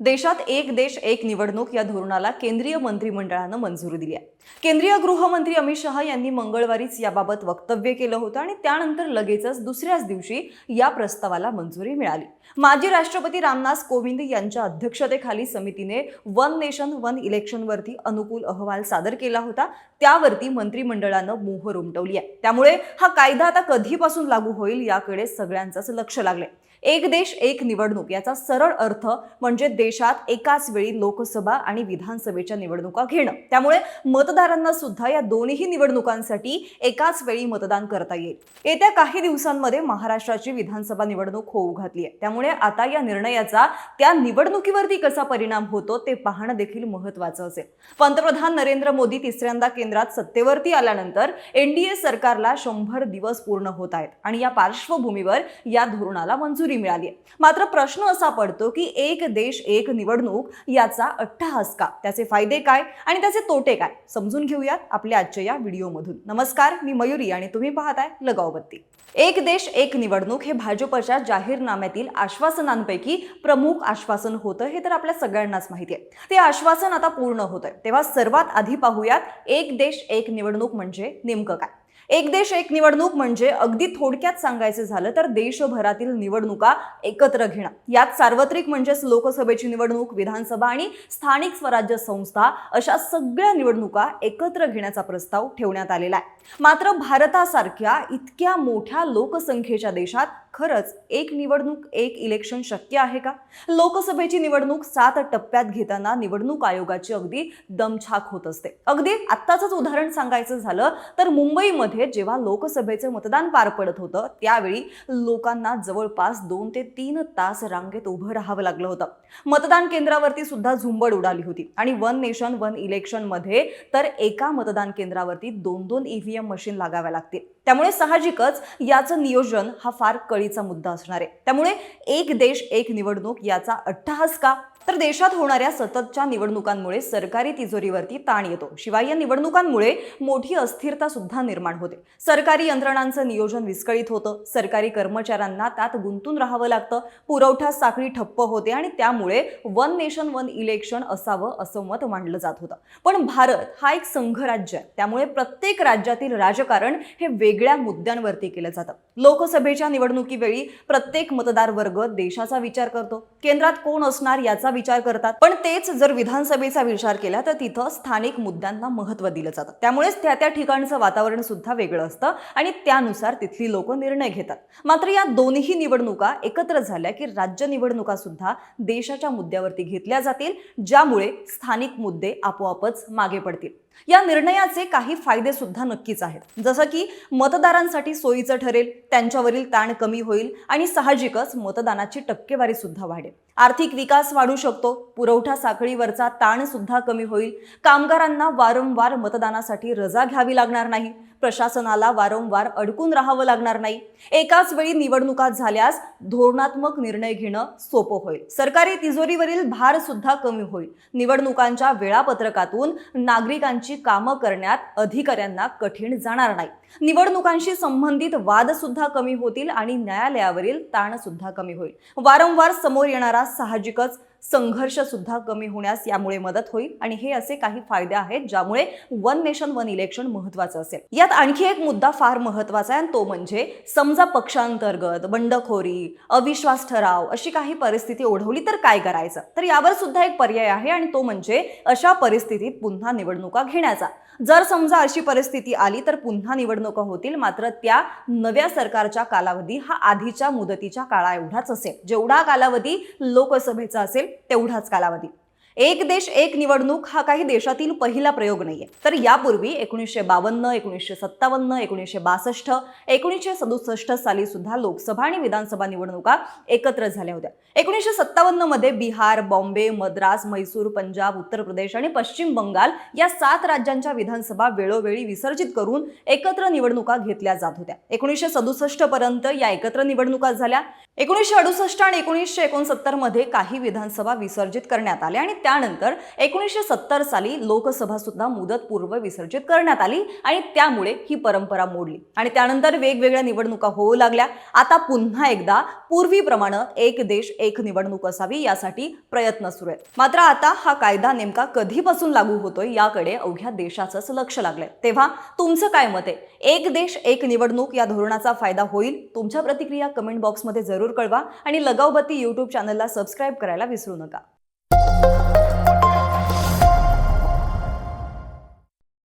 देशात एक देश एक निवडणूक या धोरणाला केंद्रीय मंत्रिमंडळानं मंजुरी दिली आहे. केंद्रीय गृहमंत्री अमित शहा यांनी मंगळवारीच याबाबत वक्तव्य केलं होतं आणि त्यानंतर लगेचच दुसऱ्याच दिवशी या प्रस्तावाला मंजुरी मिळाली. माजी राष्ट्रपती रामनाथ कोविंद यांच्या अध्यक्षतेखाली समितीने वन नेशन वन इलेक्शनवरती अनुकूल अहवाल सादर केला होता. त्यावरती मंत्रिमंडळानं मोहर उमटवली आहे. त्यामुळे हा कायदा आता कधीपासून लागू होईल याकडे सगळ्यांचंच लक्ष लागलंय. एक देश एक निवडणूक याचा सरळ अर्थ म्हणजे देशात एकाच वेळी लोकसभा आणि विधानसभेच्या निवडणुका घेणं. त्यामुळे मतदारांना सुद्धा या दोन्ही निवडणुकांसाठी एकाच वेळी मतदान करता येईल. येत्या काही दिवसांमध्ये महाराष्ट्राची विधानसभा निवडणूक होऊ घातली आहे. त्यामुळे आता या निर्णयाचा त्या निवडणुकीवरती कसा परिणाम होतो ते पाहणं देखील महत्वाचं असेल. पंतप्रधान नरेंद्र मोदी तिसऱ्यांदा केंद्रात सत्तेवरती आल्यानंतर एनडीए सरकारला शंभर दिवस पूर्ण होत आहेत आणि या पार्श्वभूमीवर या धोरणाला मंजुरी मिळाली आहे मात्र प्रश्न असा पडतो की एक देश एक निवडणूक याचा अट्टहास का? त्याचे फायदे काय आणि त्याचे तोटे काय? समजून घेऊयात आपल्या आजच्या या व्हिडिओमधून. नमस्कार मी मयुरी आणि तुम्ही पाहताय लगावबत्ती. एक देश एक निवडणूक हे भाजपच्या जाहीरनाम्यातील आश्वासनांपैकी प्रमुख आश्वासन होतं हे तर आपल्या सगळ्यांनाच माहिती आहे. ते आश्वासन आता पूर्ण होतंय. तेव्हा सर्वात आधी पाहूयात एक देश एक निवडणूक म्हणजे नेमकं काय? एक देश एक निवडणूक म्हणजे अगदी थोडक्यात सांगायचं झालं तर देशभरातील निवडणुका एकत्र घेणं. यात सार्वत्रिक म्हणजेच लोकसभेची निवडणूक विधानसभा आणि स्थानिक स्वराज्य संस्था अशा सगळ्या निवडणुका एकत्र घेण्याचा प्रस्ताव ठेवण्यात आलेला आहे. मात्र भारतासारख्या इतक्या मोठ्या लोकसंख्येच्या देशात खरंच एक निवडणूक एक इलेक्शन शक्य आहे का? लोकसभेची निवडणूक सात टप्प्यात घेताना निवडणूक आयोगाची अगदी दमछाक होत असते. अगदी आत्ताच उदाहरण सांगायचं झालं तर मुंबईमध्ये जेव्हा लोकसभेचं मतदान पार पडत होतं त्यावेळी लोकांना जवळपास दोन ते तीन तास रांगेत उभं राहावं लागलं होतं. मतदान केंद्रावरती सुद्धा झुंबड उडाली होती. आणि वन नेशन वन इलेक्शनमध्ये तर एका मतदान केंद्रावरती दोन दोन ईव्हीएम मशीन लागाव्या लागतील. त्यामुळे साहजिकच याचं नियोजन हा फार कळीचा मुद्दा असणार आहे. त्यामुळे एक देश एक निवडणूक याचा अट्टहास का? तर देशात होणाऱ्या सततच्या निवडणुकांमुळे सरकारी तिजोरीवरती ताण येतो. शिवाय या निवडणुकांमुळे मोठी अस्थिरता सुद्धा निर्माण होते. सरकारी यंत्रणांचं नियोजन विस्कळीत होतं. सरकारी कर्मचाऱ्यांना त्यात गुंतून राहावं लागतं. पुरवठा साखळी ठप्प होते आणि त्यामुळे वन नेशन वन इलेक्शन असावं असं मत मांडलं जात होतं. पण भारत हा एक संघराज्य आहे. त्यामुळे प्रत्येक राज्यातील राजकारण हे वेगळ्या मुद्द्यांवरती केलं जातं. लोकसभेच्या निवडणुकीवेळी प्रत्येक मतदार वर्ग देशाचा विचार करतो. केंद्रात कोण असणार याचा विचार करतात. पण तेच जर विधानसभेचा विचार केला तर तिथं स्थानिक मुद्द्यांना महत्त्व दिलं जातं. त्यामुळेच त्या त्या ठिकाणचं वातावरण सुद्धा वेगळं असतं आणि त्यानुसार तिथली लोक निर्णय घेतात. मात्र या दोन्ही निवडणुका एकत्र झाल्या की राज्य निवडणुका सुद्धा देशाच्या मुद्द्यावरती घेतल्या जातील ज्यामुळे स्थानिक मुद्दे आपोआपच मागे पडतील. या निर्णयाचे काही फायदे सुद्धा नक्कीच आहेत. जसं की मतदारांसाठी सोयीचं ठरेल त्यांच्यावरील ताण कमी होईल आणि साहजिकच मतदानाची टक्केवारी सुद्धा वाढेल. आर्थिक विकास वाढू शकतो पुरवठा साखळीवरचा ताण सुद्धा कमी होईल. कामगारांना वारंवार मतदानासाठी रजा घ्यावी लागणार नाही. प्रशासनाला वारंवार अडकून राहावं लागणार नाही. एकाच वेळी निवडणुका झाल्यास धोरणात्मक निर्णय घेणं सोपं होईल. सरकारी तिजोरीवरील भार सुद्धा कमी होईल. निवडणुकांच्या वेळापत्रकातून नागरिकांची कामं करण्यात अधिकाऱ्यांना कठीण जाणार नाही. निवडणुकांशी संबंधित वाद सुद्धा कमी होतील आणि न्यायालयावरील ताण सुद्धा कमी होईल. वारंवार समोर येणारा साहजिकच संघर्ष सुद्धा कमी होण्यास यामुळे मदत होईल आणि हे असे काही फायदे आहेत ज्यामुळे वन नेशन वन इलेक्शन महत्वाचं असेल. यात आणखी एक मुद्दा फार महत्त्वाचा आहे आणि तो म्हणजे समजा पक्षांतर्गत बंडखोरी अविश्वास ठराव अशी काही परिस्थिती ओढवली तर काय करायचं? तर यावर सुद्धा एक पर्याय आहे आणि तो म्हणजे अशा परिस्थितीत पुन्हा निवडणुका घेण्याचा. जर समजा अशी परिस्थिती आली तर पुन्हा निवडणुका होतील मात्र त्या नव्या सरकारच्या कालावधी हा आधीच्या मुदतीच्या काळा एवढाच असेल. जेवढा कालावधी लोकसभेचा असेल तेवढाच कालावधी. एक देश एक निवडणूक हा काही देशातील पहिला प्रयोग नाहीये. तर यापूर्वी एकोणीसशे बावन्न एकोणीसशे सत्तावन्न एकोणीसशे बासष्ट एकोणीसशे सदुसष्ट साली सुद्धा लोकसभा आणि विधानसभा निवडणुका एकत्र झाल्या होत्या. एकोणीसशे सत्तावन्नमध्ये बिहार बॉम्बे मद्रास म्हैसूर पंजाब उत्तर प्रदेश आणि पश्चिम बंगाल या सात राज्यांच्या विधानसभा वेळोवेळी विसर्जित करून एकत्र निवडणुका घेतल्या जात होत्या. एकोणीसशे सदुसष्ट पर्यंत या एकत्र निवडणुका झाल्या. एकोणीसशे अडुसष्ट आणि एकोणीसशे एकोणसत्तरमध्ये काही विधानसभा विसर्जित करण्यात आल्या आणि त्यानंतर एकोणीसशे सत्तर साली लोकसभा सुद्धा मुदतपूर्व विसर्जित करण्यात आली आणि त्यामुळे ही परंपरा मोडली. आणि त्यानंतर वेगवेगळ्या निवडणुका होऊ लागल्या. आता पुन्हा एकदा पूर्वीप्रमाणे एक देश एक निवडणूक असावी यासाठी प्रयत्न सुरू आहेत. मात्र आता हा कायदा नेमका कधीपासून लागू होतोय याकडे अवघ्या देशाचंच लक्ष लागलंय. तेव्हा तुमचं काय मत आहे? एक देश एक निवडणूक या धोरणाचा फायदा होईल? तुमच्या प्रतिक्रिया कमेंट बॉक्समध्ये जरूर जरूर कळवा आणि लगावबत्ती यूट्यूब चॅनलला सबस्क्राईब करायला विसरू नका.